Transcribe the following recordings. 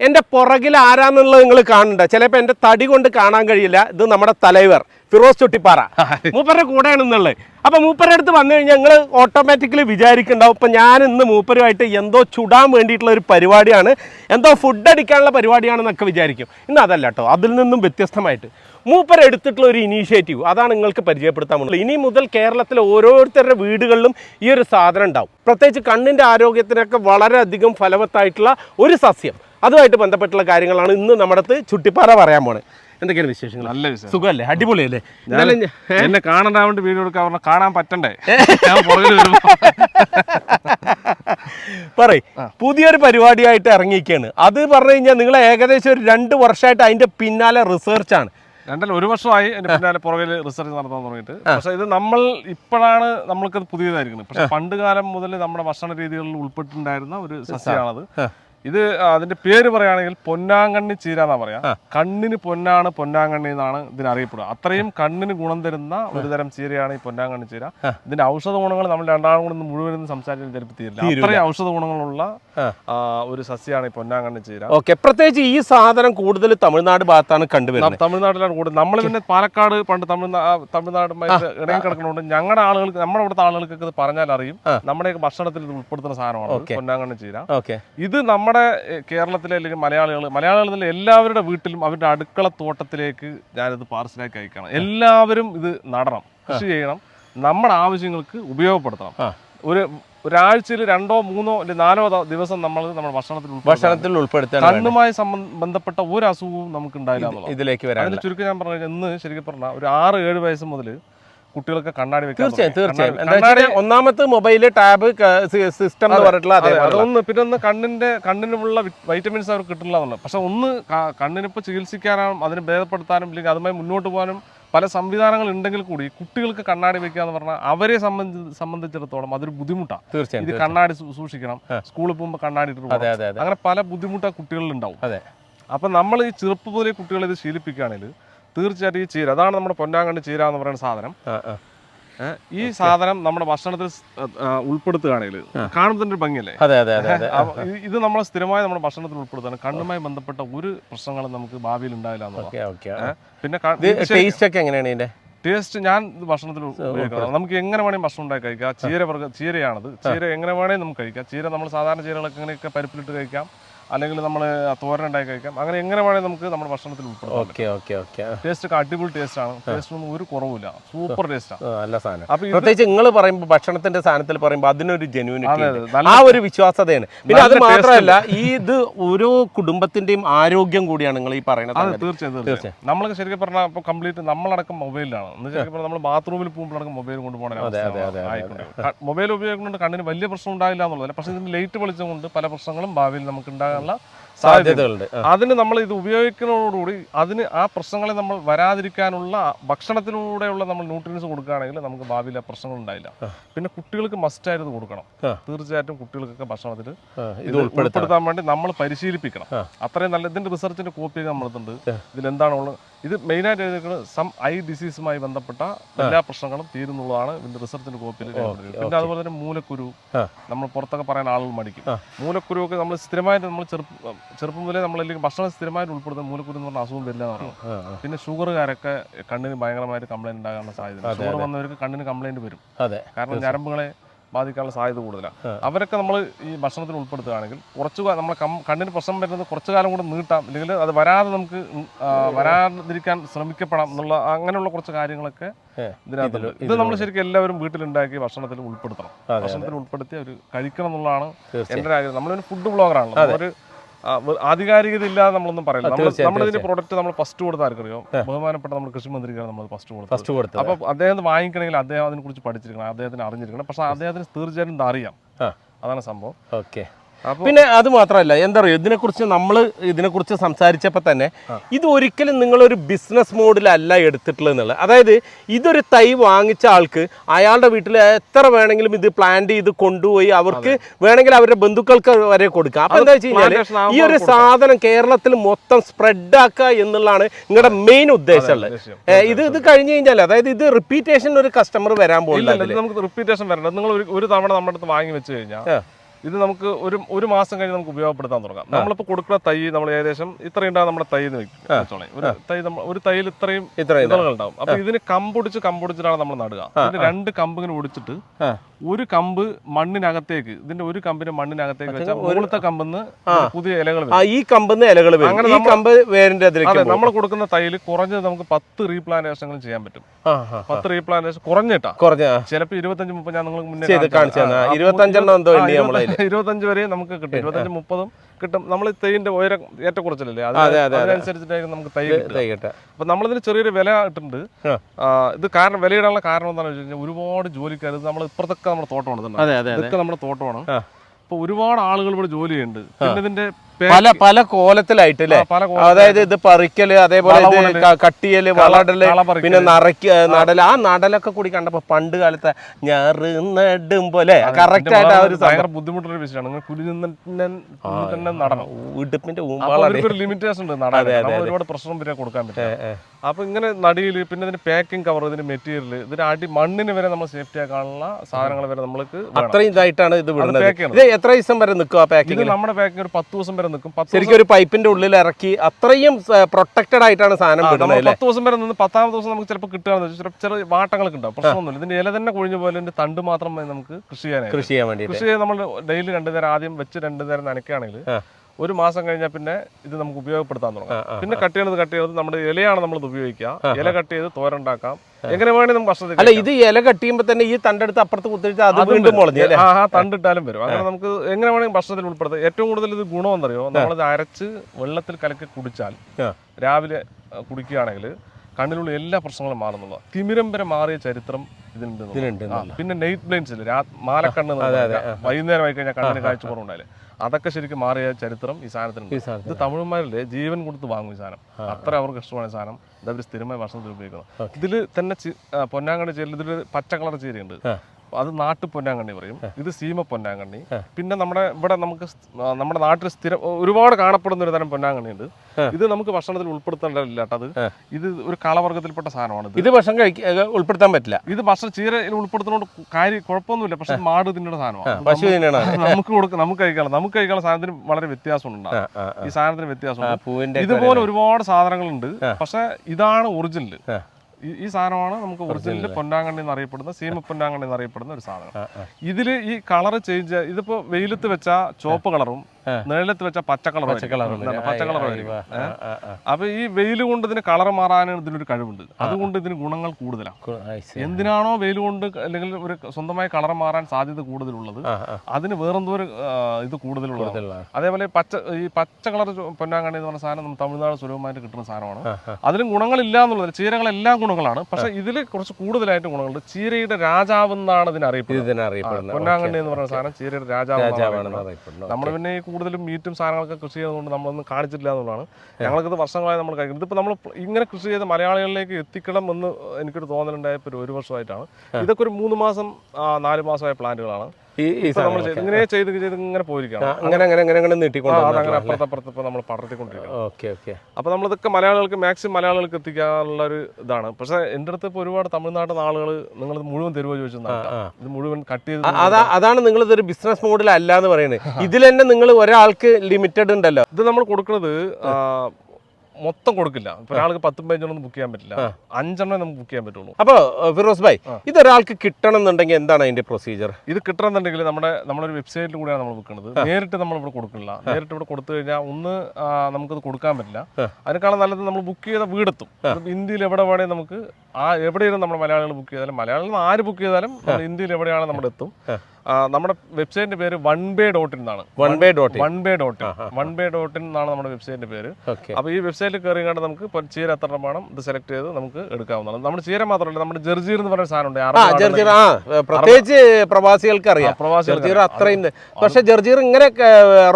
എന്റെ പുറകിൽ ആരാന്നുള്ളത് നിങ്ങൾ കാണണ്ട ചിലപ്പോൾ എന്റെ തടി കൊണ്ട് കാണാൻ കഴിയില്ല. ഇത് നമ്മുടെ തലൈവർ ഫിറോസ് ചുട്ടിപ്പാറ. മൂപ്പരുടെ കൂടെയാണ് എന്നുള്ളത് അപ്പോൾ മൂപ്പരുടെ അടുത്ത് വന്നു കഴിഞ്ഞാൽ ഞങ്ങൾ ഓട്ടോമാറ്റിക്കലി വിചാരിക്കുന്നുണ്ടാവും. ഇപ്പം ഞാൻ ഇന്ന് മൂപ്പരുമായിട്ട് എന്തോ ചുടാൻ വേണ്ടിയിട്ടുള്ള ഒരു പരിപാടിയാണ്. എന്തോ ഫുഡ് അടിക്കാനുള്ള പരിപാടിയാണെന്നൊക്കെ വിചാരിക്കും. ഇന്ന് അതല്ല കേട്ടോ. അതിൽ നിന്നും വ്യത്യസ്തമായിട്ട്. മൂപ്പർ എടുത്തിട്ടുള്ള ഒരു ഇനീഷ്യേറ്റീവ് അതാണ് നിങ്ങൾക്ക് പരിചയപ്പെടുത്താൻ പോകുന്നത്. ഇനി മുതൽ കേരളത്തിലെ ഓരോരുത്തരുടെ വീടുകളിലും ഈ ഒരു സാധനം ഉണ്ടാവും. പ്രത്യേകിച്ച് കണ്ണിന്റെ ആരോഗ്യത്തിനൊക്കെ വളരെയധികം ഫലവത്തായിട്ടുള്ള ഒരു സസ്യം. അതുമായിട്ട് ബന്ധപ്പെട്ടുള്ള കാര്യങ്ങളാണ് ഇന്ന് നമ്മുടെ അടുത്ത് ചുട്ടിപ്പാറ പറയാൻ പോണത് എന്തൊക്കെയാണ് വിശേഷങ്ങൾ? നല്ല സുഖമല്ലേ? അടിപൊളിയല്ലേ? എന്നെ കാണണ്ട വേണ്ടി വീഡിയോ എടുക്കാൻ കാണാൻ പറ്റണ്ടേ? പറയ്. പുതിയൊരു പരിപാടിയായിട്ട് ഇറങ്ങിയിരിക്കുകയാണ്. അത് പറഞ്ഞു കഴിഞ്ഞാൽ നിങ്ങൾ ഏകദേശം ഒരു രണ്ട് വർഷമായിട്ട് അതിന്റെ പിന്നാലെ റിസർച്ച് ആണ്. രണ്ടല്ല ഒരു വർഷമായി എന്റെ പിന്നാലെ പുറകിൽ റിസർച്ച് നടത്താൻ തുടങ്ങിയിട്ട്. പക്ഷെ ഇത് നമ്മൾ ഇപ്പോഴാണ് നമ്മൾക്ക് പുതിയതായിരിക്കുന്നത്. പക്ഷെ പണ്ട് കാലം മുതൽ നമ്മുടെ ഭക്ഷണ രീതികളിൽ ഉൾപ്പെട്ടിട്ടുണ്ടായിരുന്ന ഒരു സസ്യമാണത്. ഇത് അതിന്റെ പേര് പറയുകയാണെങ്കിൽ പൊന്നാങ്കണ്ണി ചീര എന്നാ പറയാ. കണ്ണിന് പൊന്നാണ് പൊന്നാങ്കണ്ണി എന്നാണ് ഇതിന് അറിയപ്പെടുക. അത്രയും കണ്ണിന് ഗുണം തരുന്ന ഒരു തരം ചീരയാണ് ഈ പൊന്നാങ്കണ്ണി ചീര. ഇതിന്റെ ഔഷധ ഗുണങ്ങൾ നമ്മൾ രണ്ടാളും കൂടെ മുഴുവൻ സംസാരിക്കാൻ ചിലപ്പോൾ തീരില്ല അത്രയും ഔഷധ ഗുണങ്ങളുള്ള ഒരു സസ്യമാണ് ഈ പൊന്നാങ്കണ്ണി ചീര. ഓക്കെ. പ്രത്യേകിച്ച് ഈ സാധനം കൂടുതൽ തമിഴ്നാട് ഭാഗത്താണ് കണ്ടുവരുന്നത്. തമിഴ്നാട്ടിലാണ് കൂടുതൽ. നമ്മൾ പിന്നെ പാലക്കാട് പണ്ട് തമിഴ്നാട് തമിഴ്നാട് തമിഴ്നാടുമായിട്ട് ഇടയിൽ കിടക്കുന്നുണ്ട് ഞങ്ങളുടെ ആളുകൾക്ക് നമ്മുടെ ഇവിടുത്തെ ആളുകൾക്കൊക്കെ ഇത് പറഞ്ഞാൽ അറിയും നമ്മുടെ ഭക്ഷണത്തിൽ ഇത് ഉൾപ്പെടുത്തുന്ന സാധനമാണ് പൊന്നാങ്കണ്ണി ചീര. ഓക്കെ. ഇത് നമ്മുടെ എ, കേരളത്തിലെ അല്ലെങ്കിൽ മലയാളികൾ മലയാളികളിൽ എല്ലാവരുടെ വീട്ടിലും അവരുടെ അടുക്കള തോട്ടത്തിലേക്ക് ഞാനിത് പാർസലാക്കി അയക്കണം എല്ലാവരും ഇത് നടണം കൃഷി ചെയ്യണം നമ്മുടെ ആവശ്യങ്ങൾക്ക് ഉപയോഗപ്പെടുത്തണം. ഒരു ഒരാഴ്ചയിൽ രണ്ടോ മൂന്നോ അല്ലെങ്കിൽ നാലോ ദിവസം നമ്മൾ നമ്മുടെ ഭക്ഷണത്തിൽ ഭക്ഷണത്തിൽ ഉൾപ്പെടുത്താൻ കണ്ണുമായി ബന്ധപ്പെട്ട ഒരു അസുഖവും നമുക്ക് ഉണ്ടായില്ല ഇതിലേക്ക് വരാം ചുരുക്കം ഞാൻ പറഞ്ഞു ഇന്ന് ശരിക്കും പറഞ്ഞാൽ ഒരു ആറ് ഏഴ് വയസ്സ് മുതൽ കുട്ടികൾക്ക് കണ്ണാടി വെക്കാൻ തീർച്ചയായും തീർച്ചയായും. കണ്ണാടി- ഒന്നാമത്തെ മൊബൈൽ ടാബ് സിസ്റ്റം എന്ന് പറഞ്ഞിട്ടുള്ള അതെ, അതൊന്ന് പിന്നെ ഒന്ന് കണ്ണിന്റെ കണ്ണിനുള്ള വൈറ്റമിൻസ് അവർക്ക് കിട്ടുന്നില്ല എന്നുള്ളത്. പക്ഷെ ഒന്ന് കണ്ണിനിപ്പോൾ ചികിത്സിക്കാനും അതിനെ ഭേദപ്പെടുത്താനും ഇല്ലെങ്കിൽ അതുമായി മുന്നോട്ട് പോകാനും പല സംവിധാനങ്ങൾ ഉണ്ടെങ്കിൽ കൂടി കുട്ടികൾക്ക് കണ്ണാടി വെക്കുക എന്ന് പറഞ്ഞാൽ അവരെ സംബന്ധി സംബന്ധിച്ചിടത്തോളം അതൊരു ബുദ്ധിമുട്ടാണ്. തീർച്ചയായും ഇത് കണ്ണാടി സൂക്ഷിക്കണം. സ്കൂളിൽ പോകുമ്പോൾ കണ്ണാടി ഇട്ടിട്ട് അങ്ങനെ പല ബുദ്ധിമുട്ടാണ് കുട്ടികളിൽ ഉണ്ടാവും. അതെ. അപ്പം നമ്മൾ ഈ ചെറുപ്പം മുതലേ കുട്ടികളെ ഇത് ശീലിപ്പിക്കുകയാണെങ്കിൽ തീർച്ചയായിട്ടും ഈ ചീര അതാണ് നമ്മുടെ പൊന്നാങ്കണ്ണി ചീര എന്ന് പറയുന്ന സാധനം. ഈ സാധനം നമ്മുടെ ഭക്ഷണത്തിൽ ഉൾപ്പെടുത്തുകയാണെങ്കിൽ കാണുമ്പോൾ തന്നെ ഒരു ഭംഗിയല്ലേ? ഇത് നമ്മൾ സ്ഥിരമായി നമ്മുടെ ഭക്ഷണത്തിൽ ഉൾപ്പെടുത്താണ് കണ്ണുമായി ബന്ധപ്പെട്ട ഒരു പ്രശ്നങ്ങളും നമുക്ക് ഭാവിയിൽ ഉണ്ടാവില്ല പിന്നെ ടേസ്റ്റ് ഒക്കെ എങ്ങനെയാണ് ഇതിന്റെ ടേസ്റ്റ് ഞാൻ ഭക്ഷണത്തിൽ നമുക്ക് എങ്ങനെ വേണമെങ്കിൽ ഭക്ഷണം ഉണ്ടാക്കി കഴിക്കാം. ചീര ചീരയാണത്. ചീര എങ്ങനെ വേണമെങ്കിൽ നമുക്ക് കഴിക്കാം. ചീര നമ്മൾ സാധാരണ ചീരകളൊക്കെ ഇങ്ങനെയൊക്കെ പരിപ്പിലിട്ട് കഴിക്കാം. അല്ലെങ്കിൽ നമ്മൾ തോരൻ ഉണ്ടാക്കി കഴിക്കാം. അങ്ങനെ എങ്ങനെ വേണമെങ്കിൽ നമുക്ക് നമ്മുടെ ഭക്ഷണത്തിൽ ഉൾപ്പെടുത്താം ടേസ്റ്റ് ഒക്കെ അടിപൊളി ടേസ്റ്റ് ആണ്. ടേസ്റ്റ് ഒന്നും ഒരു കുറവില്ല സൂപ്പർ ടേസ്റ്റാണ് നല്ല സാധനം. പ്രത്യേകിച്ച് നിങ്ങൾ പറയുമ്പോൾ ഭക്ഷണത്തിന്റെ സാധനത്തിൽ പറയുമ്പോൾ അതിനൊരു അതെ ജെന്യൂനിറ്റി ആ ഒരു വിശ്വാസതയാണ്. പിന്നെ അത് മാത്രമല്ല ഈ ഇത് ഓരോ കുടുംബത്തിന്റെയും ആരോഗ്യം കൂടിയാണ് നിങ്ങൾ ഈ പറയുന്നത് അതെ തീർച്ചയായും തീർച്ചയായും. നമ്മളൊക്കെ ശരിക്കും പറഞ്ഞാൽ ഇപ്പോൾ കംപ്ലീറ്റ് നമ്മളടക്കം മൊബൈലാണ് എന്ന് ശരിക്കും പറഞ്ഞാൽ നമ്മൾ ബാത്റൂമിൽ പോകുമ്പോഴടക്കം മൊബൈൽ കൊണ്ടുപോകണം മൊബൈൽ ഉപയോഗിക്കുന്നത് കണ്ണിന് വലിയ പ്രശ്നം ഉണ്ടായില്ല എന്നുള്ളതല്ല. പക്ഷേ ഇതിന് ലൈറ്റ് വെളിച്ചം കൊണ്ട് പല പ്രശ്നങ്ങളും ഭാവിയിൽ നമുക്ക് ഉണ്ടാകാനുള്ള സാധ്യത സാധ്യതകളുണ്ട്. അതിന് നമ്മൾ ഇത് ഉപയോഗിക്കുന്നതോടുകൂടി അതിന് ആ പ്രശ്നങ്ങളെ നമ്മൾ വരാതിരിക്കാനുള്ള ഭക്ഷണത്തിലൂടെയുള്ള നമ്മൾ ന്യൂട്രിയൻസ് കൊടുക്കുകയാണെങ്കിൽ നമുക്ക് ഭാവിയിൽ ആ പ്രശ്നങ്ങൾ ഉണ്ടായില്ല പിന്നെ കുട്ടികൾക്ക് മസ്റ്റായിട്ട് ഇത് കൊടുക്കണം. തീർച്ചയായിട്ടും കുട്ടികൾക്കൊക്കെ ഭക്ഷണത്തിൽ ഇത് ഉൾപ്പെടുത്താൻ. വേണ്ടി നമ്മൾ പരിശീലിപ്പിക്കണം. അത്രയും നല്ല ഇതിന്റെ റിസർച്ചിന്റെ കോപ്പി നമ്മളിതുണ്ട്. ഉള്ളത്? ഇത് മെയിനായിട്ട് എഴുതിയിരിക്കുന്നത് സം ഐ ഡിസീസുമായി ബന്ധപ്പെട്ട എല്ലാ പ്രശ്നങ്ങളും തീരുന്നുള്ളതാണ് ഇതിന്റെ റിസർച്ചിന്റെ കോപ്പിയിൽ പിന്നെ അതുപോലെ തന്നെ മൂലക്കുരു നമ്മൾ പുറത്തൊക്കെ പറയാൻ ആളുകൾ മടിക്കും. ആ. മൂലക്കുരു ഒക്കെ നമ്മൾ സ്ഥിരമായിട്ട് നമ്മൾ ചെറുപ്പം ചെറുപ്പം മുതലേ നമ്മൾ അല്ലെങ്കിൽ ഭക്ഷണം സ്ഥിരമായിട്ട് ഉൾപ്പെടുത്തുന്ന മൂലക്കുരു എന്ന് പറഞ്ഞ അസുഖം വരില്ല എന്ന് പറയുന്നത് ആ. പിന്നെ ഷുഗറുകാരൊക്കെ കണ്ണിന് ഭയങ്കരമായിട്ട് കംപ്ലൈന്റ് ഉണ്ടാകാനുള്ള സാധ്യത ഷുഗർ വന്നവർക്ക് കണ്ണിന് കംപ്ലൈന്റ് വരും. അതെ കാരണം ഞരമ്പുകളെ ബാധിക്കാനുള്ള സാധ്യത കൂടുതലാണ് അവരൊക്കെ നമ്മൾ ഈ ഭക്ഷണത്തിൽ ഉൾപ്പെടുത്തുകയാണെങ്കിൽ കുറച്ച് നമ്മൾ നമ്മളെ കണ്ണിന് പ്രശ്നം വരുന്നത് കുറച്ചു കാലം കൂടെ നീട്ടാം. അല്ലെങ്കിൽ അത് വരാതെ നമുക്ക് വരാതിരിക്കാൻ ശ്രമിക്കപ്പെടാം എന്നുള്ള അങ്ങനെയുള്ള കുറച്ച് കാര്യങ്ങളൊക്കെ ഇതിനകത്തുണ്ട്. ഇത് നമ്മൾ ശരിക്കും എല്ലാവരും വീട്ടിലുണ്ടാക്കി ഭക്ഷണത്തിൽ ഉൾപ്പെടുത്തണം. ഭക്ഷണത്തിൽ ഉൾപ്പെടുത്തി അവർ കഴിക്കണം എന്നുള്ളതാണ് എന്റെ ആഗ്രഹം. നമ്മളൊരു ഫുഡ് ബ്ലോഗറാണല്ലോ ഒരു ആധികാരികത ഇല്ലാതെ നമ്മളൊന്നും പറയില്ല. നമ്മൾ നമ്മൾ ഇതിന്റെ പ്രോഡക്റ്റ് നമ്മൾ ഫസ്റ്റ് കൊടുത്ത ആർക്കറിയോ ബഹുമാനപ്പെട്ട നമ്മുടെ കൃഷി മന്ത്രിക്കാണ് നമ്മൾ ഫസ്റ്റ് കൊടുത്തത്. ഫസ്റ്റ് കൊടുത്തത്. അപ്പൊ അദ്ദേഹം വാങ്ങിക്കണമെങ്കിൽ അദ്ദേഹം അതിനെ കുറിച്ച് പഠിച്ചിരിക്കണം അദ്ദേഹത്തിന് അറിഞ്ഞിരിക്കണം. പക്ഷെ അദ്ദേഹത്തിന് തീർച്ചയായിട്ടും അറിയാം. അതാണ് സംഭവം. ഓക്കെ പിന്നെ അത് മാത്രമല്ല എന്താ പറയുക ഇതിനെക്കുറിച്ച് നമ്മൾ ഇതിനെക്കുറിച്ച് സംസാരിച്ചപ്പോൾ തന്നെ ഇത് ഒരിക്കലും നിങ്ങളൊരു ബിസിനസ് മോഡിലല്ല എടുത്തിട്ടുള്ളത് എന്നുള്ളത് അതായത് ഇതൊരു തൈ വാങ്ങിച്ച ആൾക്ക് അയാളുടെ വീട്ടിൽ എത്ര വേണമെങ്കിലും ഇത് പ്ലാന്റ് ചെയ്ത് കൊണ്ടുപോയി അവർക്ക് വേണമെങ്കിൽ അവരുടെ ബന്ധുക്കൾക്ക് വരെ കൊടുക്കാം. അപ്പൊ എന്താ വെച്ച് കഴിഞ്ഞാൽ ഈ ഒരു സാധനം കേരളത്തിൽ മൊത്തം സ്പ്രെഡ് ആക്കുക എന്നുള്ളതാണ് നിങ്ങളുടെ മെയിൻ ഉദ്ദേശമുള്ളത്. ഇത് ഇത് കഴിഞ്ഞു കഴിഞ്ഞാൽ അതായത് ഇത് റിപ്പീറ്റേഷൻ ഒരു കസ്റ്റമർ വരാൻ പോകുന്നില്ല നമുക്ക് റിപ്പീറ്റേഷൻ വരണ്ട. നിങ്ങൾ ഒരു തവണ നമ്മുടെ അടുത്ത് വാങ്ങി വെച്ച് കഴിഞ്ഞാൽ. ഇത് നമുക്ക് ഒരു ഒരു മാസം കഴിഞ്ഞ് നമുക്ക് ഉപയോഗപ്പെടുത്താൻ തുടങ്ങാം. നമ്മളിപ്പോൾ കൊടുക്കുന്ന തൈ നമ്മൾ ഏകദേശം ഇത്രയും ഉണ്ടാകും നമ്മുടെ തൈ ഒരു തൈ നമ്മൾ ഒരു തൈയിൽ ഇത്രയും ഉണ്ടാവും. അപ്പൊ ഇതിന് കമ്പൊടിച്ച് കമ്പൊടിച്ചിട്ടാണ് നമ്മൾ നടുക. ഇതിന് രണ്ട് കമ്പ് ഇങ്ങനെ ഒടിച്ചിട്ട് ഒരു കമ്പ് മണ്ണിനകത്തേക്ക് ഇതിന്റെ ഒരു കമ്പിന് മണ്ണിനകത്തേക്ക് വെച്ചാൽ മുകളിലത്തെ കമ്പെന്ന് പുതിയ ഇലകൾ ഈ കമ്പിന്ന് ഇലകൾ അങ്ങനെ ഈ കമ്പ് വേരിന്റെ അതിലേക്ക് നമ്മൾ കൊടുക്കുന്ന തൈയിൽ കുറഞ്ഞത് നമുക്ക് പത്ത് റീപ്ലാന്റേഷനുകൾ ചെയ്യാൻ പറ്റും. പത്ത് റീപ്ലാന്റേഷൻ കുറഞ്ഞിട്ടാ. കുറഞ്ഞ. ചിലപ്പോൾ ഇരുപത്തഞ്ച് മുപ്പത് ഞാൻ നിങ്ങൾക്ക് മുന്നേ കാണിച്ചു. ഇരുപത്തഞ്ചെണ്ണം എന്തോ ഉണ്ട് നമ്മളെ കയ്യിൽ. ഇരുപത്തഞ്ച് വരെ നമുക്ക് കിട്ടും. ഇരുപത്തഞ്ച് മുപ്പതും കിട്ടും. നമ്മൾ തൈന്റെ ഉയരം ഏറ്റക്കുറച്ചിലല്ലേ? അത് അതെ, അതെ, അതെ. അതിനനുസരിച്ചിട്ടായിരിക്കും നമുക്ക് തൈ കിട്ടുക. ചെയ്യട്ടെ അപ്പൊ നമ്മളിതിന് ചെറിയൊരു വില ഇട്ടിട്ടുണ്ട്. ആ, ഇത് കാരണം വിലയിടാനുള്ള കാരണം എന്താണെന്ന് വെച്ച് കഴിഞ്ഞാൽ ഒരുപാട് ജോലിക്കാർ നമ്മൾ ഇപ്പുറത്തൊക്കെ നമ്മുടെ തോട്ടമാണ് ഇതൊക്കെ നമ്മുടെ തോട്ടമാണ്. അപ്പൊ ഒരുപാട് ആളുകൾ ഇവിടെ ജോലി ചെയ്യുന്നുണ്ട്. പിന്നെ ഇതിന്റെ പല പല കോലത്തിലായിട്ട് അല്ലേ അതായത് ഇത് പറിക്കൽ അതേപോലെ ഇത് കട്ടിയൽ വളടൽ പിന്നെ നറയ്ക്ക് നടൽ. ആ നടലൊക്കെ കൂടി കണ്ടപ്പോ പണ്ട് കാലത്തെ ഞാറ് നടും പോലെ കറക്റ്റ് ആയിട്ട് ആ ഒരു ബുദ്ധിമുട്ടുള്ള വിഷയമാണ്. നിങ്ങൾ കുടി നിന്ന് തന്നെ- തന്നെ നടണം. ലിമിറ്റേഷൻ ഉണ്ട് ഒരുപാട് പ്രശ്നം വരെ കൊടുക്കാൻ പറ്റും. അപ്പൊ ഇങ്ങനെ നടിയിൽ പിന്നെ ഇതിന് പാക്കിംഗ് കവർ ഇതിന് മെറ്റീരിയൽ ഇതിന് അടി മണ്ണിന് വരെ നമ്മൾ സേഫ്റ്റി ആക്കാനുള്ള സാധനങ്ങൾ വരെ നമ്മൾക്ക് അത്രയും ഇതായിട്ടാണ് ഇത് വിടുന്നത്. ഇത് എത്ര ദിവസം വരെ നിൽക്കും ആ ഇത് പാക്കിംഗ് നമ്മുടെ പാക്കിംഗ് ഒരു പത്ത് ദിവസം വരെ നിൽക്കും. ശരിക്കും ഒരു പൈപ്പിന്റെ ഉള്ളിൽ ഇറക്കി അത്രയും പ്രൊട്ടക്റ്റഡ് ആയിട്ടാണ് സാധനം കിട്ടുന്നത് പത്ത് ദിവസം വരെ നിന്ന് പത്താമത്തെ ദിവസം നമുക്ക് ചിലപ്പോൾ കിട്ടുകയെന്ന് വെച്ചാൽ ചെറിയ വാട്ടങ്ങളൊക്കെ ഉണ്ടാവും. പ്രശ്നമൊന്നുമില്ല. ഇതിന്റെ ഇല തന്നെ കൊഴിഞ്ഞ പോലെ ഇതിന്റെ തണ്ട് മാത്രം നമുക്ക് കൃഷി ചെയ്യാൻ കൃഷി ചെയ്യാൻ വേണ്ടി കൃഷി നമ്മൾ ഡെയിലി രണ്ടു നേരം ആദ്യം വെച്ച് രണ്ടു നേരം നനയ്ക്കുകയാണെങ്കിൽ. ഒരു മാസം കഴിഞ്ഞാൽ പിന്നെ ഇത് നമുക്ക് ഉപയോഗപ്പെടുത്താൻ തുടങ്ങാം. പിന്നെ കട്ട് ചെയ്യണത് കട്ട് ചെയ്യുന്നത് നമ്മുടെ ഇലയാണ് നമ്മൾ ഉപയോഗിക്കുക. ഇല കട്ട് ചെയ്ത് തോരണ്ടാക്കാം എങ്ങനെ നമുക്ക് ഭക്ഷണത്തിൽ അല്ല ഇത് ഇല കട്ടിയുമ്പോ തന്നെ ഈ തണ്ടെടുത്ത് അപ്പുറത്ത് കുത്തിയിട്ട് അത് വീണ്ടും മുളഞ്ഞു ആ ആ തണ്ടിട്ടാലും വരും. അങ്ങനെ നമുക്ക് എങ്ങനെ വേണമെങ്കിൽ ഭക്ഷണത്തിൽ ഉൾപ്പെടുത്താം. ഏറ്റവും കൂടുതൽ ഇത് ഗുണം എന്തറിയോ നമ്മളിത് അരച്ച് വെള്ളത്തിൽ കലക്കി കുടിച്ചാൽ രാവിലെ കുടിക്കുകയാണെങ്കിൽ കണ്ണിലുള്ള എല്ലാ പ്രശ്നങ്ങളും മാറുന്നുള്ള. തിമിരം വരെ മാറിയ ചരിത്രം ഇതിനുണ്ട് പിന്നെ നെയ്റ്റ് ബ്ലൈൻസ് ഇല്ല? മാലക്കണ്ണ്. വൈകുന്നേരം ആയി കഴിഞ്ഞാൽ കണ്ണിന് കാഴ്ച കുറവുണ്ടായില്ലേ അതൊക്കെ ശരിക്കും മാറിയ ചരിത്രം ഈ സാധനത്തിനുണ്ട്. ഇത് തമിഴന്മാരില്ലേ ജീവൻ കൊടുത്ത് വാങ്ങും ഈ സാധനം. അത്ര അവർക്ക് ഇഷ്ടമാണ് ഈ സാധനം. ഇത് അവർ സ്ഥിരമായി ഭക്ഷണത്തിൽ ഉപയോഗിക്കുന്നത്. ഇതിൽ തന്നെ പൊന്നാങ്കണ്ണി ചേരിൽ ഇതിൽ പച്ച കളർ ചീരയുണ്ട്. അത് നാട്ടു പൊന്നാങ്കണ്ണി പറയും. ഇത് സീമ പൊന്നാങ്കണ്ണി. പിന്നെ നമ്മുടെ ഇവിടെ നമുക്ക് നമ്മുടെ നാട്ടിൽ സ്ഥിരം ഒരുപാട് കാണപ്പെടുന്ന ഒരു തരം പൊന്നാങ്കണ്ണി ഉണ്ട്. ഇത് നമുക്ക് ഭക്ഷണത്തിൽ ഉൾപ്പെടുത്തേണ്ടതില്ല അത്. ഇത് ഒരു കളവർഗത്തിൽപ്പെട്ട സാധനമാണ് ഇത് ഭക്ഷണം ഉൾപ്പെടുത്താൻ പറ്റില്ല. ഇത് ഭക്ഷണം ചീരയിൽ ഉൾപ്പെടുത്തുന്നതുകൊണ്ട് കാര്യം കുഴപ്പമൊന്നുമില്ല. പക്ഷെ മാട് ഇതിന്റെ സാധനമാണ്. നമുക്ക് കൊടുക്കാം നമുക്ക് കഴിക്കാം നമുക്ക് കഴിക്കാനുള്ള സാധനത്തിന് വളരെ വ്യത്യാസമുണ്ട് ഈ സാധനത്തിന് വ്യത്യാസമുണ്ട് ഇതുപോലെ ഒരുപാട് സാധനങ്ങളുണ്ട്. പക്ഷെ ഇതാണ് ഒറിജിനൽ. ഈ സാധനമാണ് നമുക്ക് ഒറിജിനൽ പൊന്നാങ്കണ്ണി എന്നറിയപ്പെടുന്ന സീമ പൊന്നാങ്കണ്ണി എന്നറിയപ്പെടുന്ന ഒരു സാധനം. ഇതിൽ ഈ കളർ ചേഞ്ച് ഇതിപ്പോ വെയിലത്ത് വെച്ചാൽ ചുവപ്പ് കളറും. നിഴലത്ത് വെച്ച പച്ചക്കളർ പച്ചക്കളർ. അപ്പൊ ഈ വെയിൽ കൊണ്ട് ഇതിന് കളർ മാറാനും ഇതിനൊരു കഴിവുണ്ട്. അതുകൊണ്ട് ഇതിന് ഗുണങ്ങൾ കൂടുതലാണ്. എന്തിനാണോ വെയിൽ കൊണ്ട് അല്ലെങ്കിൽ ഒരു സ്വന്തമായി കളർ മാറാൻ സാധ്യത കൂടുതലുള്ളത്. അതിന് വേറെന്തോ ഒരു ഇത് കൂടുതലുള്ളത്. അതേപോലെ പച്ച ഈ പച്ച കളർ പൊന്നാങ്കണ്ണി എന്ന് പറഞ്ഞ സാധനം നമ്മൾ തമിഴ്നാട് സുലഭമായിട്ട് കിട്ടുന്ന സാധനമാണ്. അതിലും ഗുണങ്ങളില്ല എന്നുള്ളത് ചീരകളെല്ലാം ഗുണങ്ങളാണ്. പക്ഷെ ഇതിൽ കുറച്ച് കൂടുതലായിട്ട് ഗുണങ്ങളുണ്ട്. ചീരയുടെ രാജാവ് എന്നാണ് ഇതിനറിയപ്പെടുന്നത്. പൊന്നാങ്കണ്ണി എന്ന് പറഞ്ഞ സാധനം ചീരയുടെ രാജാവ് നമ്മൾ പിന്നെ ഈ കൂടുതലും മീറ്റും സാധനങ്ങളൊക്കെ കൃഷി ചെയ്തുകൊണ്ട് നമ്മളൊന്നും കാണിച്ചിട്ടില്ല എന്നുള്ളതാണ്. ഞങ്ങൾക്കത് വർഷങ്ങളായി നമ്മൾ കഴിക്കുന്നത് ഇതിപ്പോൾ നമ്മൾ ഇങ്ങനെ കൃഷി ചെയ്ത് മലയാളികളിലേക്ക് എത്തിക്കണം എന്ന് എനിക്കൊരു തോന്നലുണ്ടായപ്പോൾ ഒരു വർഷമായിട്ടാണ്. ഇതൊക്കെ ഒരു മൂന്ന് മാസം നാല് മാസമായ പ്ലാന്റുകളാണ്. ഈ ഈ നമ്മൾ ഇങ്ങനെ ചെയ്ത് ചെയ്ത് ഇങ്ങനെ പോയിരിക്കുകയാണ് അങ്ങനെ അങ്ങനെ അങ്ങനെ അങ്ങനെ നീട്ടിക്കൊണ്ട് അതങ്ങനെ നീട്ടിക്കൊണ്ടു അപ്പുറത്ത് അപ്പുറത്ത് ഇപ്പൊ നമ്മൾ പടർത്തിക്കൊണ്ടിരിക്കുകയാണ് ഓക്കെ ഓക്കെ. അപ്പൊ നമ്മളിതൊക്കെ മലയാളികൾക്ക് മാക്സിമം മലയാളികൾക്ക് എത്തിക്കാനുള്ള ഒരു ഇതാണ്. പക്ഷെ എന്റെ അടുത്ത് ഇപ്പോൾ ഒരുപാട് തമിഴ്നാട്ടിൽ ആളുകൾ നിങ്ങൾ മുഴുവൻ തരുമോ ചോദിച്ചു ഇത് മുഴുവൻ കട്ട് ചെയ്ത് അതാ അതാണ് നിങ്ങൾ ഇതൊരു ബിസിനസ് മോഡൽ അല്ല എന്ന് പറയുന്നത്. ഇതിൽ തന്നെ നിങ്ങൾ ഒരാൾക്ക് ലിമിറ്റഡ് ഉണ്ടല്ലോ. ഇത് നമ്മൾ കൊടുക്കുന്നത് മൊത്തം കൊടുക്കില്ല. ഒരാൾക്ക് പത്തും പതിനഞ്ചെണ്ണം ബുക്ക് ചെയ്യാൻ പറ്റില്ല. അഞ്ചെണ്ണം നമുക്ക് ബുക്ക് ചെയ്യാൻ പറ്റുള്ളൂ. അപ്പൊ ഫിറോസ് ഭായ് ഇതൊരാൾക്ക് കിട്ടണം എന്നുണ്ടെങ്കിൽ എന്താണ് അതിന്റെ പ്രൊസീജിയർ ഇത് കിട്ടണമെന്നുണ്ടെങ്കിൽ നമ്മുടെ നമ്മളൊരു വെബ്സൈറ്റിൽ കൂടെയാണ് നമ്മൾ വിൽക്കുന്നത് നേരിട്ട് നമ്മൾ ഇവിടെ കൊടുക്കില്ല നേരിട്ട് ഇവിടെ കൊടുത്തു കഴിഞ്ഞാൽ ഒന്ന് നമുക്കത് കൊടുക്കാൻ പറ്റില്ല. അതിനേക്കാളും നല്ലത് നമ്മൾ ബുക്ക് ചെയ്ത വീടെത്തും. ഇന്ത്യയിൽ എവിടെ വേണേലും നമുക്ക് ആ എവിടെയാണ് നമ്മുടെ മലയാളികൾ ബുക്ക് ചെയ്താലും മലയാളികൾ ആര് ബുക്ക് ചെയ്താലും നമ്മൾ ഇന്ത്യയിൽ എവിടെയാണ് നമ്മുടെ എത്തും. നമ്മുടെ വെബ്സൈറ്റിന്റെ പേര് വൺ ബേ ഡോട്ട് ഇന്നാണ് എന്നാണ്. One bay dot one bay dot one bay dot ഇന്നാണ് എന്നാണ് നമ്മുടെ വെബ്സൈറ്റിന്റെ പേര്. അപ്പൊ അപ്പോൾ ഈ വെബ്സൈറ്റിൽ കയറി കണ്ട് നമുക്ക് ഇപ്പോൾ ചീര എത്ര വേണം ഇത് സെലക്ട് ചെയ്ത് നമുക്ക് എടുക്കാവുന്നതാണ്. നമ്മുടെ ചീര മാത്രമല്ല നമ്മുടെ ജെർജീർ എന്ന് പറയുന്ന സാധനമുണ്ട് പ്രത്യേകിച്ച് പ്രവാസികൾക്ക് അറിയാം പ്രവാസികൾ ജർജീർ അത്രയും പക്ഷെ ജെർജീർ ഇങ്ങനെ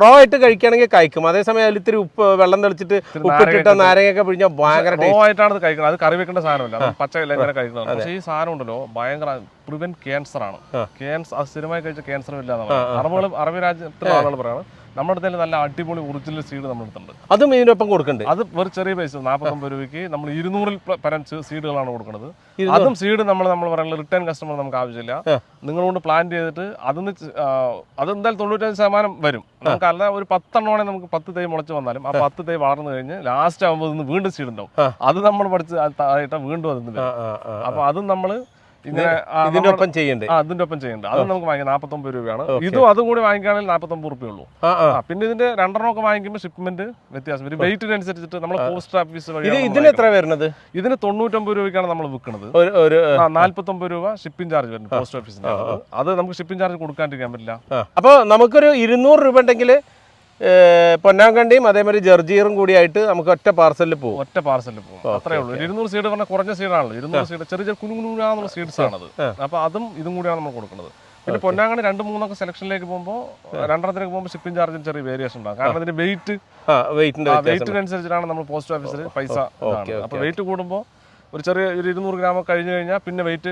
റോ ആയിട്ട് കഴിക്കുകയാണെങ്കിൽ കഴിക്കും. അതേസമയം അതിൽ ഇത്തിരി ഉപ്പ് വെള്ളം തെളിച്ചിട്ട് ഉപ്പിട്ടിട്ട് നാരങ്ങയൊക്കെ പിഴിഞ്ഞാൽ ഭയങ്കര റോ ആയിട്ടാണ് കഴിക്കുന്നത്. അത് കറി വെക്കേണ്ട സാധനമല്ല. അത് പച്ച ഇല ഇങ്ങനെ കഴിക്കുന്നത് പക്ഷേ ഈ സാധനം ഉണ്ടല്ലോ ഭയങ്കര പ്രിവെന്റ് ക്യാൻസർ ആണ്. ക്യാൻസർ അത് സ്ഥിരമായി കഴിച്ച ക്യാൻസർ ഇല്ലാതെ അറബുകൾ അറബി രാജ്യത്തിലെ ആളുകൾ പറയാണ്. നമ്മുടെ അടുത്ത് നല്ല അടിപൊളി ഒറിജിനൽ സീഡ് നമ്മുടെ അടുത്തുണ്ട്. അതും ഇതിനൊപ്പം കൊടുക്കുന്നുണ്ട് അത് വെറും ചെറിയ പൈസ നാൽപ്പത്തൊമ്പത് രൂപയ്ക്ക് നമ്മൾ ഇരുന്നൂറിൽ പരം സീഡുകളാണ് കൊടുക്കുന്നത്. അതും സീഡ് നമ്മൾ നമ്മൾ പറയുന്നത് റിട്ടേൺ കസ്റ്റമർ നമുക്ക് ആവശ്യമില്ല. നിങ്ങളോട് പ്ലാൻ ചെയ്തിട്ട് അതിന് ച- ആ, അത് എന്തായാലും തൊണ്ണൂറ്റഞ്ച് ശതമാനം വരും. നമുക്ക് അല്ല ഒരു പത്തെണ്ണമാണെങ്കിൽ നമുക്ക് പത്ത് തൈ മുളച്ച് വന്നാലും ആ പത്ത് തൈ വളർന്നു കഴിഞ്ഞ് ലാസ്റ്റ് ആകുമ്പോൾ വീണ്ടും സീഡ് ഉണ്ടാവും. അത് നമ്മൾ പഠിച്ച് താഴെ വീണ്ടും അതിന്. അപ്പൊ അതും നമ്മൾ ഇതിന്റെ ഒപ്പം ചെയ്യണ്ടേ? അതിന്റെ ഒപ്പം ചെയ്യേണ്ടത് അത് നമുക്ക് വാങ്ങിക്കാം. നാൽപ്പത്തൊമ്പത് രൂപയാണ്. ഇതും അതും കൂടി വാങ്ങിക്കുകയാണെങ്കിൽ നാൽപ്പത്തൊമ്പത് റുപ്യ ഉള്ളൂ. പിന്നെ ഇതിന്റെ രണ്ടെണ്ണം ഒക്കെ വാങ്ങിക്കുമ്പോൾ ഷിപ്മെന്റ് വ്യത്യാസം വരും. വെയിറ്റിനനുസരിച്ചിട്ട് നമ്മൾ പോസ്റ്റ് ഓഫീസ് വഴി ഇതിന് എത്ര വരുന്നത്? ഇതിന് തൊണ്ണൂറ്റൊമ്പത് രൂപയ്ക്കാണ് നമ്മൾ വിൽക്കുന്നത് ഒരു നാല്പത്തൊമ്പത് രൂപ ഷിപ്പിംഗ് ചാർജ് വരുന്നത് പോസ്റ്റ് ഓഫീസിന് അത് നമുക്ക് ഷിപ്പിംഗ് ചാർജ് കൊടുക്കാണ്ടിരിക്കാൻ പറ്റില്ല. അപ്പോൾ നമുക്കൊരു ഇരുന്നൂറ് രൂപ ഉണ്ടെങ്കിൽ പൊന്നാങ്കണ്ടിയും അതേമാതിരി ജർജീറും കൂടിയായിട്ട് നമുക്ക് ഒറ്റ പാർസലിൽ പോകും ഒറ്റ പാർസലിൽ പോകും അത്രേ ഉള്ളൂ. ഇരുന്നൂറ് സീഡ് പറഞ്ഞാൽ കുറഞ്ഞ സീഡാണല്ലോ. ഇരുന്നൂറ് സീഡ് ചെറിയ ചെറിയ കുഞ്ഞുകുഞ്ഞാന്നുള്ള സീഡ്സ് ആണത് അപ്പൊ അതും ഇതും കൂടിയാണ് നമ്മൾ കൊടുക്കുന്നത് പിന്നെ പൊന്നാങ്കണി രണ്ട് മൂന്നൊക്കെ സെലക്ഷനിലേക്ക് പോകുമ്പോൾ രണ്ടെണ്ണത്തിലേക്ക് പോകുമ്പോൾ ഷിപ്പിംഗ് ചാർജിൽ ചെറിയ വേരിയേഷൻ ഉണ്ടാകും കാരണം അതിന്റെ വെയിറ്റ് വെയിറ്റിനനുസരിച്ചിട്ടാണ് നമ്മൾ പോസ്റ്റ് ഓഫീസിൽ പൈസ അപ്പൊ വെയിറ്റ് കൂടുമ്പോൾ ഒരു ചെറിയ ഒരു ഇരുന്നൂറ് ഗ്രാം കഴിഞ്ഞു കഴിഞ്ഞാൽ പിന്നെ വെയിറ്റ്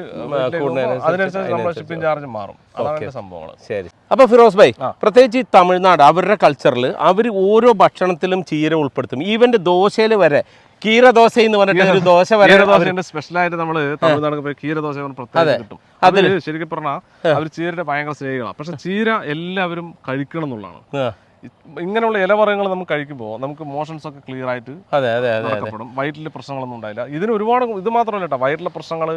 അതിനനുസരിച്ച് നമ്മുടെ ഷിപ്പിംഗ് ചാർജ് മാറും. അതാണ് സംഭവങ്ങൾ ശരി. അപ്പൊ ഫിറോസ് ഭായ് പ്രത്യേകിച്ച് ഈ തമിഴ്നാട് അവരുടെ കൾച്ചറിൽ അവർ ഓരോ ഭക്ഷണത്തിലും ചീര ഉൾപ്പെടുത്തും. ഈവന്റെ ദോശയിൽ വരെ കീര ദോശ എന്ന് പറഞ്ഞിട്ട് ഒരു ദോശ വരെ സ്പെഷ്യൽ സ്പെഷ്യലായിട്ട് നമ്മൾ തമിഴ്നാട് പോയി കീരദോശ പറഞ്ഞ് പ്രത്യേകം കിട്ടും. അത് ശരിക്കും പറഞ്ഞാൽ അവർ ചീരയുടെ ഭയങ്കര സ്നേഹികളാണ് പക്ഷെ ചീര എല്ലാവരും കഴിക്കണം എന്നുള്ളതാണ്. ഇങ്ങനെയുള്ള ഇലവറങ്ങൾ നമുക്ക് കഴിക്കുമ്പോൾ നമുക്ക് മോഷൻസ് ഒക്കെ ക്ലിയർ ആയിട്ട് അതെ അതെ അതെ നടക്കപ്പെടും. പ്രശ്നങ്ങളൊന്നും ഉണ്ടായില്ല. ഇതിന് ഒരുപാട് ഇത് മാത്രമല്ല കേട്ടോ വയറ്റിലെ പ്രശ്നങ്ങൾ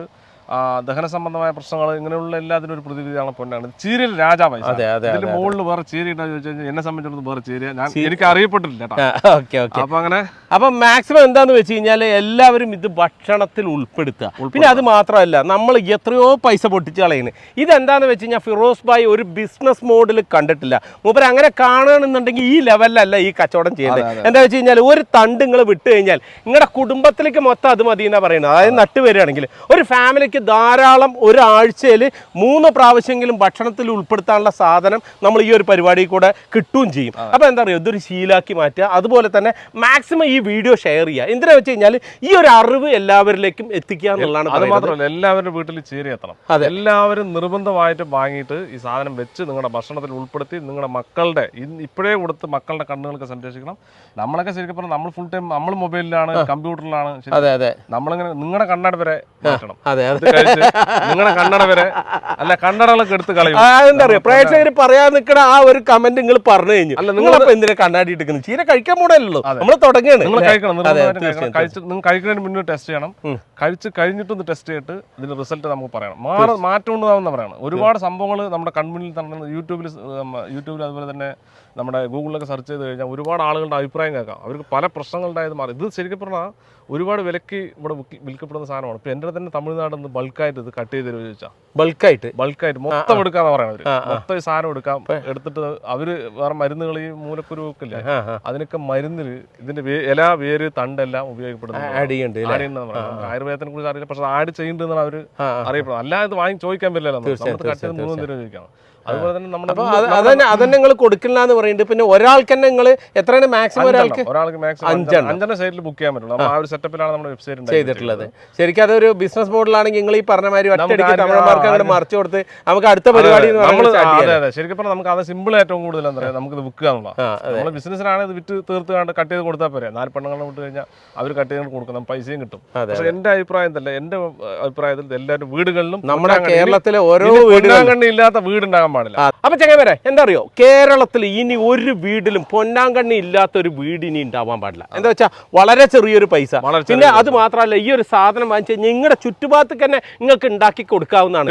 ദഹന സംബന്ധമായ പ്രശ്നങ്ങൾ ഇങ്ങനെയുള്ള എല്ലാത്തിനും ഒരു പ്രതിവിധിയാണ് പൊന്നാണ്. ചീരയിൽ രാജാവായി അതെ, മുകളിൽ വേറെ ചീര ഉണ്ടോ ചോദിച്ചു കഴിഞ്ഞാൽ എന്നെ സംബന്ധിച്ചിടത്തോളം വേറെ ചീര. ഞാൻ എനിക്ക് അറിയപ്പെട്ടില്ല കേട്ടോ. Okay okay. അപ്പൊ അങ്ങനെ അപ്പൊ മാക്സിമം എന്താന്ന് വെച്ച് കഴിഞ്ഞാൽ എല്ലാവരും ഇത് ഭക്ഷണത്തിൽ ഉൾപ്പെടുത്തുക. പിന്നെ അത് മാത്രമല്ല നമ്മൾ എത്രയോ പൈസ പൊട്ടിച്ച് കളയുന്നത് ഇതെന്താന്ന് വെച്ച് കഴിഞ്ഞാൽ ഫിറോസ് ഭായ് ഒരു ബിസിനസ് മോഡിൽ കണ്ടിട്ടില്ല. മൂപ്പർ അങ്ങനെ കാണുകയാണെന്നുണ്ടെങ്കിൽ ഈ ലെവലിലല്ല ഈ കച്ചവടം ചെയ്യുന്നത്. എന്താ വെച്ച് കഴിഞ്ഞാൽ ഒരു തണ്ട് നിങ്ങൾ വിട്ട് കഴിഞ്ഞാൽ നിങ്ങളുടെ കുടുംബത്തിലേക്ക് മൊത്തം അത് മതി എന്നാ പറയുന്നത്. അതായത് നട്ട് വരികയാണെങ്കിൽ ഒരു ഫാമിലിക്ക് ധാരാളം ഒരാഴ്ചയിൽ മൂന്ന് പ്രാവശ്യമെങ്കിലും ഭക്ഷണത്തിൽ ഉൾപ്പെടുത്താനുള്ള സാധനം നമ്മൾ ഈ ഒരു പരിപാടി കൂടെ കിട്ടുകയും ചെയ്യും. അപ്പോൾ എന്താ പറയുക ഇതൊരു ശീലാക്കി മാറ്റുക. അതുപോലെ തന്നെ മാക്സിമം ഈ വീഡിയോ ഷെയർ ചെയ്യുക. എന്തിനാ വെച്ച് കഴിഞ്ഞാൽ ഈ ഒരു അറിവ് എല്ലാവരിലേക്കും എത്തിക്കുക എന്നുള്ളതാണ് അത് പറയുന്നത്. മാത്രമല്ല എല്ലാവരുടെ വീട്ടിൽ ചീര എത്തണം. എല്ലാവരും നിർബന്ധമായിട്ട് വാങ്ങിയിട്ട് ഈ സാധനം വെച്ച് നിങ്ങളുടെ ഭക്ഷണത്തിൽ ഉൾപ്പെടുത്തി നിങ്ങളുടെ മക്കളുടെ ഇപ്പോഴേ കൊടുത്ത് മക്കളുടെ കണ്ണുകൾക്ക് സംരക്ഷിക്കണം. നമ്മളൊക്കെ ശരിക്കും പറഞ്ഞാൽ നമ്മൾ ഫുൾ ടൈം നമ്മൾ മൊബൈലിലാണ് കമ്പ്യൂട്ടറിലാണ് അതെ അതെ. നമ്മളിങ്ങനെ നിങ്ങളുടെ കണ്ണട വരെ മാറ്റണം. കഴിച്ച് നിങ്ങളുടെ കണ്ണട വരെ അല്ല കണ്ണടകളൊക്കെ എടുത്ത് കളയും. എന്താ പ്രേക്ഷകർ പറയാൻ നിൽക്കണ ആ ഒരു കമന്റ് നിങ്ങൾ പറഞ്ഞു കഴിഞ്ഞു. അല്ല, നിങ്ങളപ്പോ എന്തിനാ കണ്ണാടി എടുക്കുന്നത് ചീര കഴിക്കാൻ പോണല്ലോ നമ്മൾ തുടങ്ങിയാണ് നിങ്ങൾ കഴിക്കണം കഴിച്ച് നിങ്ങൾ കഴിക്കുന്നതിന് മുന്നേ ടെസ്റ്റ് ചെയ്യണം. കഴിച്ച് കഴിഞ്ഞിട്ടൊന്ന് ടെസ്റ്റ് ചെയ്തിട്ട് ഇതിന്റെ റിസൾട്ട് നമുക്ക് പറയണം. മാറി മാറ്റം ഉണ്ടാവുന്ന പറയണം. ഒരുപാട് സംഭവങ്ങൾ നമ്മുടെ കൺമുന്നിൽ തന്നെ യൂട്യൂബിൽ യൂട്യൂബിൽ അതുപോലെ തന്നെ നമ്മുടെ ഗൂഗിളിലൊക്കെ സെർച്ച് ചെയ്ത് കഴിഞ്ഞാൽ ഒരുപാട് ആളുകളുടെ അഭിപ്രായം കേൾക്കാം. അവർക്ക് പല പ്രശ്നങ്ങളുണ്ടായത് മാറി. ഇത് ശരിക്കും പറഞ്ഞാൽ ഒരുപാട് വിലക്ക് ഇവിടെ വിൽക്കപ്പെടുന്ന സാധനമാണ്. ഇപ്പൊ എന്റെ തന്നെ തമിഴ്നാട് ബൾക്കായിട്ട് ഇത് കട്ട് ചെയ്ത് തരുമോ ചോദിച്ചാൽ ബൾക്കായിട്ട്? ബൾക്കായിട്ട്. മൊത്തം എടുക്കാന്ന് പറയണത് മൊത്തം സാധനം എടുക്കാം. എടുത്തിട്ട് അവർ വേറെ മരുന്നുകൾ ഈ മൂലക്കുരു ഒക്കെ ഇല്ലേ? ആ, ആ. അതിനൊക്കെ മരുന്നിൽ ഇതിന്റെ ഇല വേര് തണ്ടെല്ലാം ഉപയോഗപ്പെടുന്നു ആഡ് ചെയ്യുന്നുണ്ട് ആഡ് ചെയ്യുന്നതാണ് പറയുന്നത്. നമുക്ക് ആയുർവേദത്തിനെ കുറിച്ച് അറിയില്ല. പക്ഷെ ആഡ് ചെയ്യുന്നുണ്ടെന്നാണ് ആ. അറിയപ്പെടുന്നത് അല്ലാതെ വാങ്ങി ചോദിക്കാൻ പറ്റില്ല കട്ട് ചെയ്ത് മൂന്നും തരം ചോദിക്കാം. അതുപോലെ തന്നെ നമ്മുടെ അതന്നെ നിങ്ങൾ കൊടുക്കില്ല എന്ന് പറയുന്നുണ്ട്. പിന്നെ ഒരാൾക്ക് തന്നെ നിങ്ങൾ എത്രയാണ് മാക്സിമം ഒരാൾക്ക്? ഒരാൾക്ക് മാക്സിമം അഞ്ചെണ്ണം. അഞ്ചെണ്ണം സൈറ്റിൽ ബുക്ക് ചെയ്യാൻ പറ്റുള്ളൂ. ആ ഒരു സെറ്റപ്പിലാണ് നമ്മുടെ വെബ്സൈറ്റ് ചെയ്തിട്ടുള്ളത്. ശരിക്കും അതൊരു ബിസിനസ് മോഡലാണെങ്കിൽ നിങ്ങൾ ഈ പറഞ്ഞ മാതിരി ഒറ്റയടിക്ക് തമിഴന്മാർക്ക് അങ്ങോട്ട് മറിച്ചു കൊടുത്ത് നമുക്ക് അടുത്ത പരിപാടി അതെ. അതെ ശരിക്കും പറഞ്ഞാൽ നമുക്ക് അത് സിമ്പിൾ ഏറ്റവും കൂടുതൽ എന്താ പറയുക നമുക്ക് വിൽക്കുക എന്നുള്ള നമ്മൾ ബിസിനസ്സിനാണ് ഇത് വിറ്റ് തീർത്ത് കണ്ട് കട്ട് ചെയ്ത് കൊടുത്താൽ പോരെ. നാല് പെണ്ണുങ്ങളെ വിട്ട് കഴിഞ്ഞാൽ അവർ കട്ട് ചെയ്ത് കൊടുക്കും നമുക്ക് പൈസയും കിട്ടും. പക്ഷേ എന്റെ എന്റെ അഭിപ്രായം തന്നെ എന്റെ അഭിപ്രായത്തിൽ എല്ലാവരും വീടുകളിലും നമ്മുടെ കേരളത്തിലെ ഓരോ പൊന്നാങ്കണ്ണി ഇല്ലാത്ത വീടുണ്ടാകാൻ പാടില്ല. അപ്പൊ ചെങ്ങവരെ എന്താ അറിയോ? കേരളത്തിൽ ഇനി ഒരു വീടിലും പൊന്നാങ്കണ്ണി ഇല്ലാത്ത ഒരു വീട് ഇനി ഉണ്ടാവാൻ പാടില്ല. എന്താ വെച്ചാൽ വളരെ ചെറിയൊരു പൈസ. പിന്നെ അത് മാത്രമല്ല ഈ ഒരു സാധനം വാങ്ങിച്ച് നിങ്ങളുടെ ചുറ്റുഭാഗത്ത് തന്നെ നിങ്ങൾക്ക് ഉണ്ടാക്കി കൊടുക്കാവുന്നതാണ്.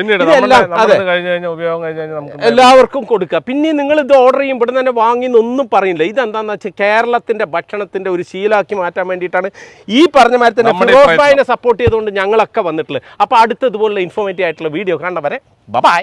എല്ലാവർക്കും കൊടുക്കുക. പിന്നെ നിങ്ങൾ ഇത് ഓർഡർ ചെയ്യും ഇവിടെ തന്നെ വാങ്ങി ഒന്നും പറയില്ല ഇതെന്താന്ന് വെച്ചാൽ കേരളത്തിന്റെ ഭക്ഷണത്തിന്റെ ഒരു ശീലാക്കി മാറ്റാൻ വേണ്ടിയിട്ടാണ് ഈ പറഞ്ഞ മാതിരി തന്നെ ഫിറോസ് സപ്പോർട്ട് ചെയ്തുകൊണ്ട് ഞങ്ങളൊക്കെ വന്നിട്ടുള്ളത്. അപ്പോൾ അടുത്ത ഇതുപോലുള്ള ഇൻഫോർമേറ്റീവ് ആയിട്ടുള്ള വീഡിയോ കണ്ടവരെ ബൈ